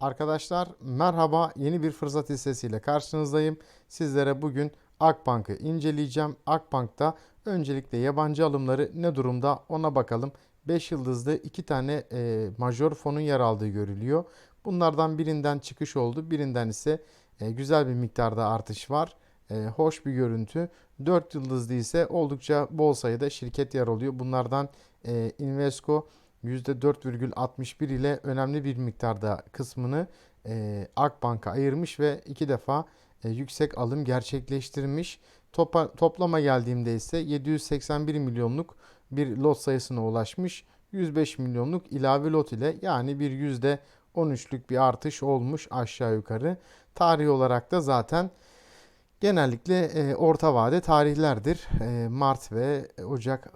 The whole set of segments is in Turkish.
Arkadaşlar merhaba yeni bir fırsat hissesiyle karşınızdayım. Sizlere bugün Akbank'ı inceleyeceğim. Akbank'ta öncelikle yabancı alımları ne durumda ona bakalım. 5 yıldızlı iki tane e, majör fonun yer aldığı görülüyor. Bunlardan birinden çıkış oldu. Birinden ise e, güzel bir miktarda artış var. E, hoş bir görüntü. 4 yıldızlı ise oldukça bol sayıda şirket yer alıyor. Bunlardan e, Invesco %4,61 ile önemli bir miktarda kısmını e, Akbank'a ayırmış ve iki defa e, yüksek alım gerçekleştirmiş. Topa, toplama geldiğimde ise 781 milyonluk bir lot sayısına ulaşmış. 105 milyonluk ilave lot ile yani bir %13'lük bir artış olmuş aşağı yukarı. Tarih olarak da zaten Genellikle e, orta vade tarihlerdir. E, Mart ve Ocak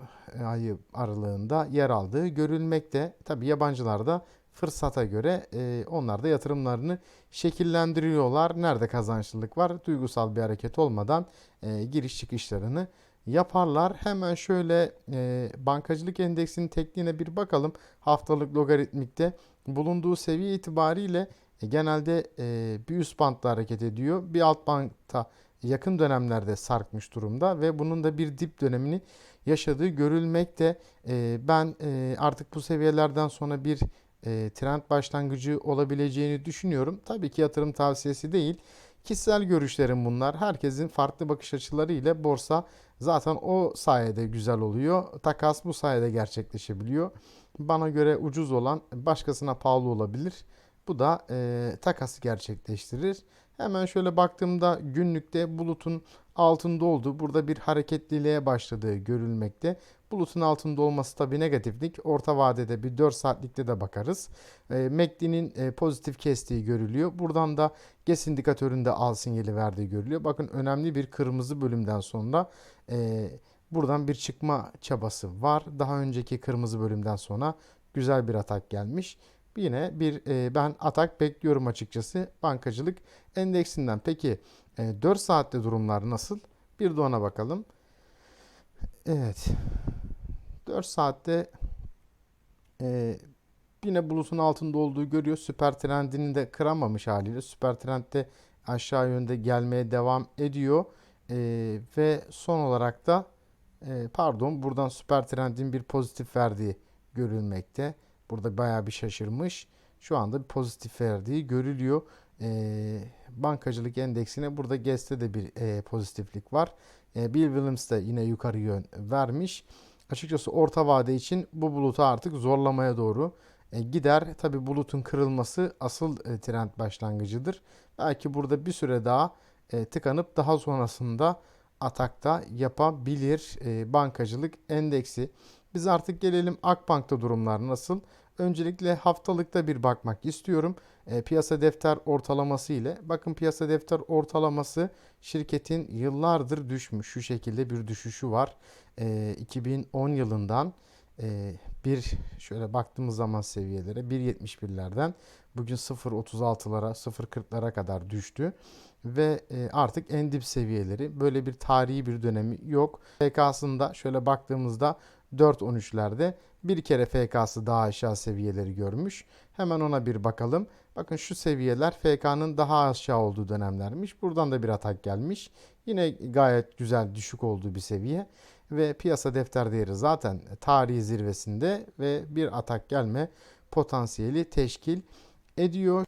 ayı aralığında yer aldığı görülmekte. Tabi yabancılar da fırsata göre e, onlar da yatırımlarını şekillendiriyorlar. Nerede kazançlılık var? Duygusal bir hareket olmadan e, giriş çıkışlarını yaparlar. Hemen şöyle e, bankacılık endeksinin tekniğine bir bakalım. Haftalık logaritmikte bulunduğu seviye itibariyle e, genelde e, bir üst bantta hareket ediyor. Bir alt bantta yakın dönemlerde sarkmış durumda ve bunun da bir dip dönemini yaşadığı görülmekte. E, ben artık bu seviyelerden sonra bir e, trend başlangıcı olabileceğini düşünüyorum. Tabii ki yatırım tavsiyesi değil. Kişisel görüşlerim bunlar. Herkesin farklı bakış açıları ile borsa zaten o sayede güzel oluyor. Takas bu sayede gerçekleşebiliyor. Bana göre ucuz olan başkasına pahalı olabilir. Bu da e, takası gerçekleştirir. Hemen şöyle baktığımda günlükte bulutun altında olduğu burada bir hareketliliğe başladığı görülmekte. Bulutun altında olması tabi negatiflik. Orta vadede bir 4 saatlikte de bakarız. E, MACD'nin e, pozitif kestiği görülüyor. Buradan da GES indikatöründe al sinyali verdiği görülüyor. Bakın önemli bir kırmızı bölümden sonra e, buradan bir çıkma çabası var. Daha önceki kırmızı bölümden sonra güzel bir atak gelmiş. Yine bir e, ben atak bekliyorum açıkçası bankacılık endeksinden. Peki e, 4 saatte durumlar nasıl? Bir de ona bakalım. Evet. 4 saatte e, yine bulutun altında olduğu görüyor. Süper trendini de kıramamış haliyle. Süper trendde aşağı yönde gelmeye devam ediyor. E, ve son olarak da e, pardon buradan süper trendin bir pozitif verdiği görülmekte. Burada bayağı bir şaşırmış. Şu anda bir pozitif verdiği görülüyor. E, bankacılık endeksine burada GES'te de bir e, pozitiflik var. E, Bill Williams de yine yukarı yön vermiş. Açıkçası orta vade için bu bulutu artık zorlamaya doğru e, gider. Tabi bulutun kırılması asıl e, trend başlangıcıdır. Belki burada bir süre daha e, tıkanıp daha sonrasında atakta yapabilir bankacılık endeksi. Biz artık gelelim Akbank'ta durumlar nasıl? Öncelikle haftalıkta bir bakmak istiyorum. E, piyasa defter ortalaması ile. Bakın piyasa defter ortalaması şirketin yıllardır düşmüş. Şu şekilde bir düşüşü var. E, 2010 yılından e, bir şöyle baktığımız zaman seviyelere 1.71'lerden bugün 0.36'lara 0.40'lara kadar düştü ve e, artık en dip seviyeleri böyle bir tarihi bir dönemi yok. PK'sında şöyle baktığımızda 4.13'lerde bir kere FK'sı daha aşağı seviyeleri görmüş. Hemen ona bir bakalım. Bakın şu seviyeler FK'nın daha aşağı olduğu dönemlermiş. Buradan da bir atak gelmiş. Yine gayet güzel düşük olduğu bir seviye. Ve piyasa defter değeri zaten tarihi zirvesinde ve bir atak gelme potansiyeli teşkil ediyor.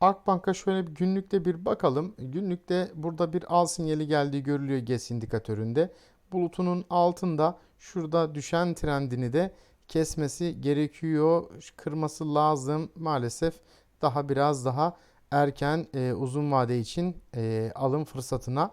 Akbank'a şöyle bir günlükte bir bakalım. Günlükte burada bir al sinyali geldiği görülüyor GES indikatöründe. Bulutunun altında şurada düşen trendini de kesmesi gerekiyor. Kırması lazım. Maalesef daha biraz daha erken e, uzun vade için e, alım fırsatına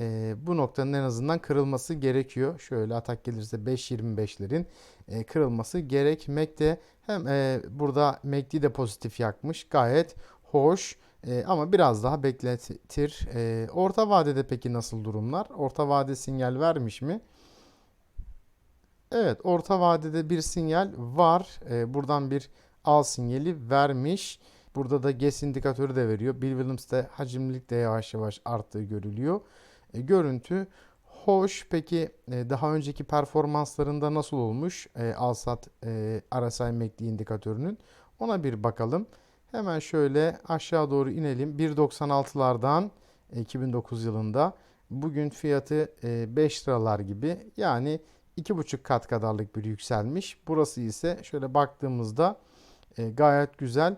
e, bu noktanın en azından kırılması gerekiyor. Şöyle atak gelirse 5.25'lerin e, kırılması gerekmekte. Hem e, burada MACD de pozitif yakmış. Gayet hoş. E, ama biraz daha bekletir. E, orta vadede peki nasıl durumlar? Orta vade sinyal vermiş mi? Evet, orta vadede bir sinyal var. E, buradan bir al sinyali vermiş. Burada da GES indikatörü de veriyor. Bill Williams'te hacimlilik de yavaş yavaş arttığı görülüyor. E, görüntü hoş. Peki e, daha önceki performanslarında nasıl olmuş? E, Alsat e, RSI MACD indikatörünün. Ona bir bakalım. Hemen şöyle aşağı doğru inelim. 1.96'lardan 2009 yılında bugün fiyatı e, 5 liralar gibi yani 2,5 kat kadarlık bir yükselmiş. Burası ise şöyle baktığımızda e, gayet güzel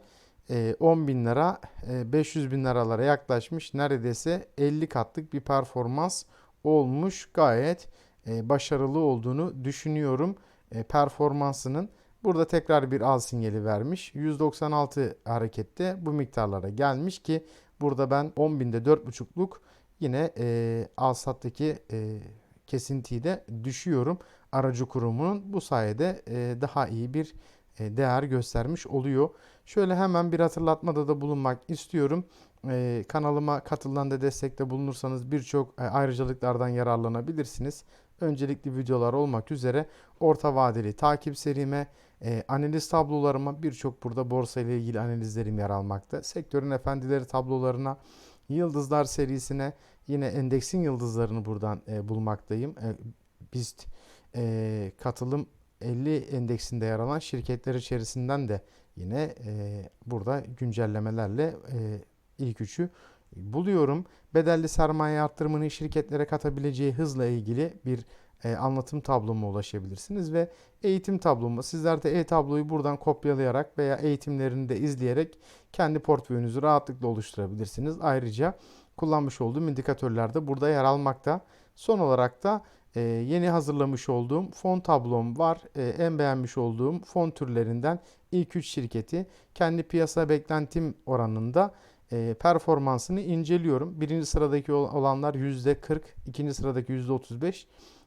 e, 10 bin lira e, 500 bin liralara yaklaşmış. Neredeyse 50 katlık bir performans olmuş. Gayet e, başarılı olduğunu düşünüyorum e, performansının. Burada tekrar bir al sinyali vermiş. 196 harekette bu miktarlara gelmiş ki burada ben 10 binde 4,5'luk yine e, al sattaki e, kesintiyi de düşüyorum. Aracı kurumunun bu sayede e, daha iyi bir e, değer göstermiş oluyor. Şöyle hemen bir hatırlatmada da bulunmak istiyorum. E, kanalıma katılan da destekte bulunursanız birçok ayrıcalıklardan yararlanabilirsiniz. Öncelikli videolar olmak üzere orta vadeli takip serime, analiz tablolarıma birçok burada borsa ile ilgili analizlerim yer almakta. Sektörün efendileri tablolarına, yıldızlar serisine yine endeksin yıldızlarını buradan e, bulmaktayım. E, BIST e, katılım 50 endeksinde yer alan şirketler içerisinden de yine e, burada güncellemelerle e, ilk üçü buluyorum. Bedelli sermaye arttırımını şirketlere katabileceği hızla ilgili bir e, anlatım tabloma ulaşabilirsiniz ve eğitim tabloma sizler de e-tabloyu buradan kopyalayarak veya eğitimlerini de izleyerek kendi portföyünüzü rahatlıkla oluşturabilirsiniz. Ayrıca kullanmış olduğum indikatörler de burada yer almakta. Son olarak da e, yeni hazırlamış olduğum fon tablom var. E, en beğenmiş olduğum fon türlerinden ilk 3 şirketi kendi piyasa beklentim oranında performansını inceliyorum. Birinci sıradaki olanlar %40, ikinci sıradaki %35,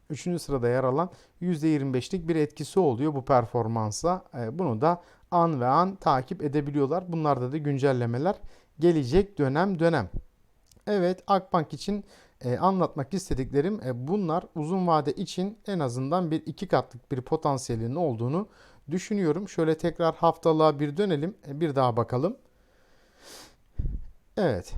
üçüncü sırada yer alan %25'lik bir etkisi oluyor bu performansa. E, bunu da an ve an takip edebiliyorlar. Bunlarda da güncellemeler gelecek dönem dönem. Evet Akbank için e, anlatmak istediklerim e, bunlar uzun vade için en azından bir iki katlık bir potansiyelinin olduğunu düşünüyorum. Şöyle tekrar haftalığa bir dönelim bir daha bakalım. Evet.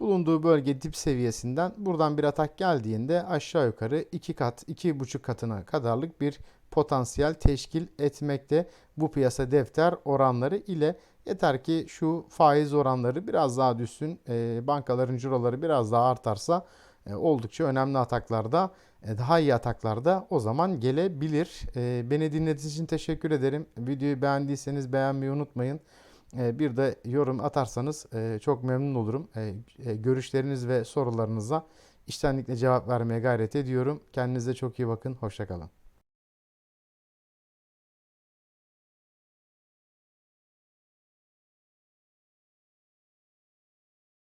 Bulunduğu bölge dip seviyesinden buradan bir atak geldiğinde aşağı yukarı 2 kat, 2,5 katına kadarlık bir potansiyel teşkil etmekte bu piyasa defter oranları ile yeter ki şu faiz oranları biraz daha düşsün, e, bankaların ciroları biraz daha artarsa e, oldukça önemli ataklarda, e, daha iyi ataklarda o zaman gelebilir. E, beni dinlediğiniz için teşekkür ederim. Videoyu beğendiyseniz beğenmeyi unutmayın. E, bir de yorum atarsanız e, çok memnun olurum. E, görüşleriniz ve sorularınıza içtenlikle cevap vermeye gayret ediyorum. Kendinize çok iyi bakın. Hoşçakalın.